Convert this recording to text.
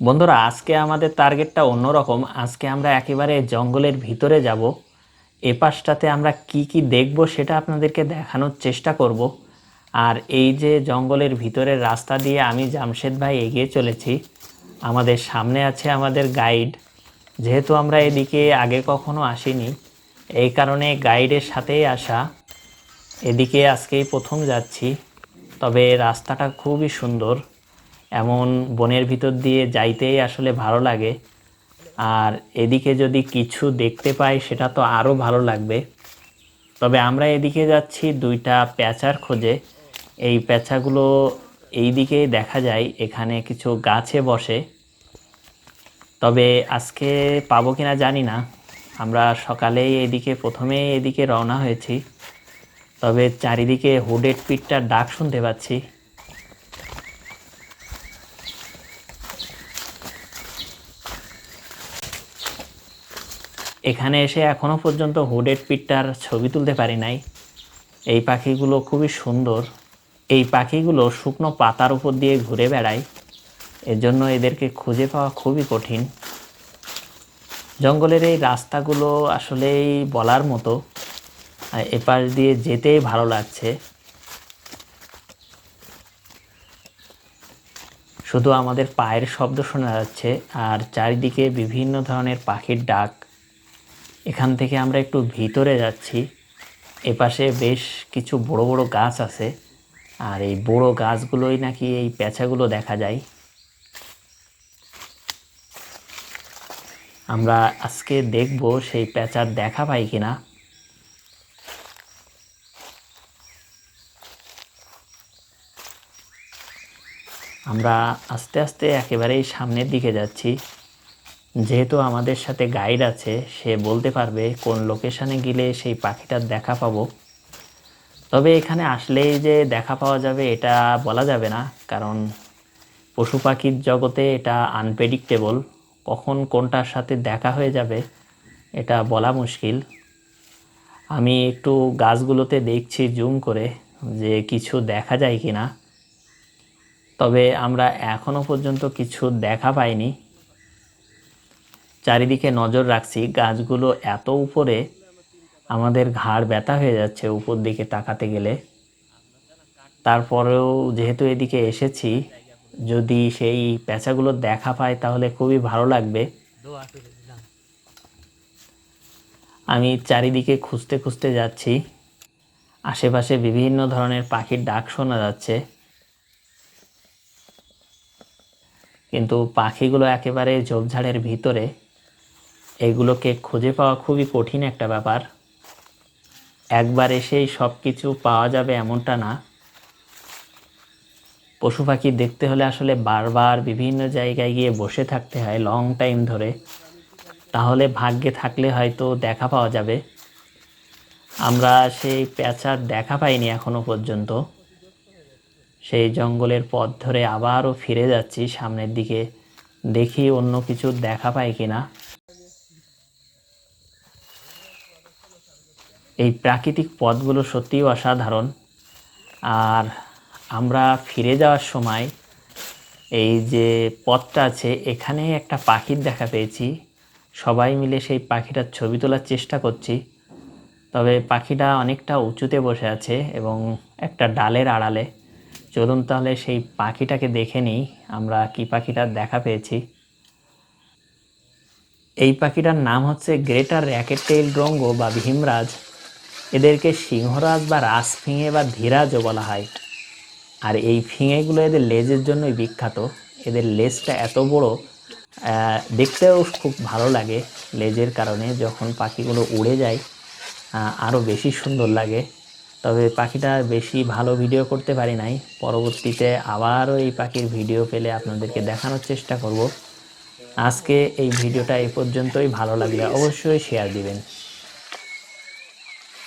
বন্ধুরা, আজকে আমাদের টার্গেটটা অন্যরকম। আজকে আমরা একেবারে জঙ্গলের ভিতরে যাব। এ পাশটাতে আমরা কি কি দেখব সেটা আপনাদেরকে দেখানোর চেষ্টা করব। আর এই যে জঙ্গলের ভিতরের রাস্তা দিয়ে আমি জামশেদ ভাই এগিয়ে চলেছি, আমাদের সামনে আছে আমাদের গাইড যেহেতু আমরা এদিকে আগে কখনো আসিনি, এই কারণে গাইডের সাথেই আসা। এদিকে আজকেই প্রথম যাচ্ছি, তবে রাস্তাটা খুবই সুন্দর। এমন বনের ভিতর দিয়ে যাইতেই আসলে ভালো লাগে। আর এদিকে যদি কিছু দেখতে পাই, সেটা তো আরও ভালো লাগবে। তবে আমরা এদিকে যাচ্ছি দুইটা প্যাঁচার খোঁজে। এই প্যাঁচাগুলো এই দিকেই দেখা যায়, এখানে কিছু গাছে বসে। তবে আজকে পাবো কিনা জানি না। আমরা সকালেই এদিকে প্রথমে এদিকে রওনা হয়েছি। তবে চারিদিকে হুডেড পিটটার ডাক শুনতে পাচ্ছি। এখানে এসে এখনও পর্যন্ত হুডেড পিটটার ছবি তুলতে পারি নাই। এই পাখিগুলো খুবই সুন্দর। এই পাখিগুলো শুকনো পাতার উপর দিয়ে ঘুরে বেড়ায়। এজন্য এদেরকে খুঁজে পাওয়া খুবই কঠিন। জঙ্গলের এই রাস্তাগুলো আসলেই বলার মতো। এপাশ দিয়ে যেতেই ভালো লাগছে। শুধু আমাদের পায়ের শব্দ শোনা যাচ্ছে, আর চারিদিকে বিভিন্ন ধরনের পাখির ডাক। এখান থেকে আমরা একটু ভিতরে যাচ্ছি। এপাশে বেশ কিছু বড় বড় গাছ আছে। আর এই বড় গাছগুলোই নাকি এই পেঁচাগুলো দেখা যায়। আমরা আজকে দেখব সেই পেঁচার দেখা পাই কিনা। আমরা আস্তে আস্তে একেবারেই সামনের দিকে যাচ্ছি। যেহেতু আমাদের সাথে গাইড আছে, সে বলতে পারবে কোন লোকেশানে গেলে সেই পাখিটার দেখা পাবো। তবে এখানে আসলেই যে দেখা পাওয়া যাবে এটা বলা যাবে না, কারণ পশু পাখির জগতে এটা আনপ্রেডিক্টেবল কখন কোনটার সাথে দেখা হয়ে যাবে, এটা বলা মুশকিল। আমি একটু গাছগুলোতে দেখছি জুম করে যে কিছু দেখা যায় কি না তবে আমরা এখনও পর্যন্ত কিছু দেখা পাইনি। চারিদিকে নজর রাখছি, গাছগুলো এত উপরে, আমাদের ঘাড় ব্যথা হয়ে যাচ্ছে উপর দিকে তাকাতে গেলে। তারপরেও যেহেতু এদিকে এসেছি, যদি সেই পেঁচাগুলো দেখা পাই তাহলে খুবই ভালো লাগবে। আমি চারিদিকে খুঁজতে খুঁজতে যাচ্ছি, আশেপাশে বিভিন্ন ধরনের পাখির ডাক শোনা যাচ্ছে। কিন্তু পাখিগুলো একেবারে ঝোপঝাড়ের ভিতরে এগুলোকে খুঁজে পাওয়া খুবই কঠিন একটা ব্যাপার। একবার এসেই সব কিছু পাওয়া যাবে এমনটা না। পশু পাখি দেখতে হলে আসলে বারবার বিভিন্ন জায়গায় গিয়ে বসে থাকতে হয় লং টাইম ধরে। তাহলে ভাগ্যে থাকলে হয়তো দেখা পাওয়া যাবে। আমরা সেই পেঁচার দেখা পাইনি এখনও পর্যন্ত। সেই জঙ্গলের পথ ধরে আবারও ফিরে যাচ্ছি সামনের দিকে। দেখি অন্য কিছু দেখা পাই কিনা। এই প্রাকৃতিক পথগুলো সত্যিই অসাধারণ। আর আমরা ফিরে যাওয়ার সময় এই যে পথটা আছে, এখানে একটা পাখির দেখা পেয়েছি। সবাই মিলে সেই পাখিটার ছবি তোলার চেষ্টা করছি। তবে পাখিটা অনেকটা উঁচুতে বসে আছে এবং একটা ডালের আড়ালে। চলুন তাহলে সেই পাখিটাকে দেখে নিই, আমরা কি পাখিটার দেখা পেয়েছি। এই পাখিটার নাম হচ্ছে গ্রেটার র্যাকেট রঙ্গ বা ভীমরাজ। এদেরকে সিংহরাজ বা রাজ ফিঙে বা ধীরাজও বলা হয়। আর এই ফিঙেগুলো এদের লেজের জন্যই বিখ্যাত। এদের লেজটা এত বড় দেখতেও খুব ভালো লাগে লেজের কারণে। যখন পাখিগুলো উড়ে যায় আরও বেশি সুন্দর লাগে। তবে পাখিটা বেশি ভালো ভিডিও করতে পারি নাই। পরবর্তীতে আবারও এই পাখির ভিডিও পেলে আপনাদেরকে দেখানোর চেষ্টা করব। আজকে এই ভিডিওটা এই পর্যন্তই। ভালো লাগলে অবশ্যই শেয়ার দিবেন।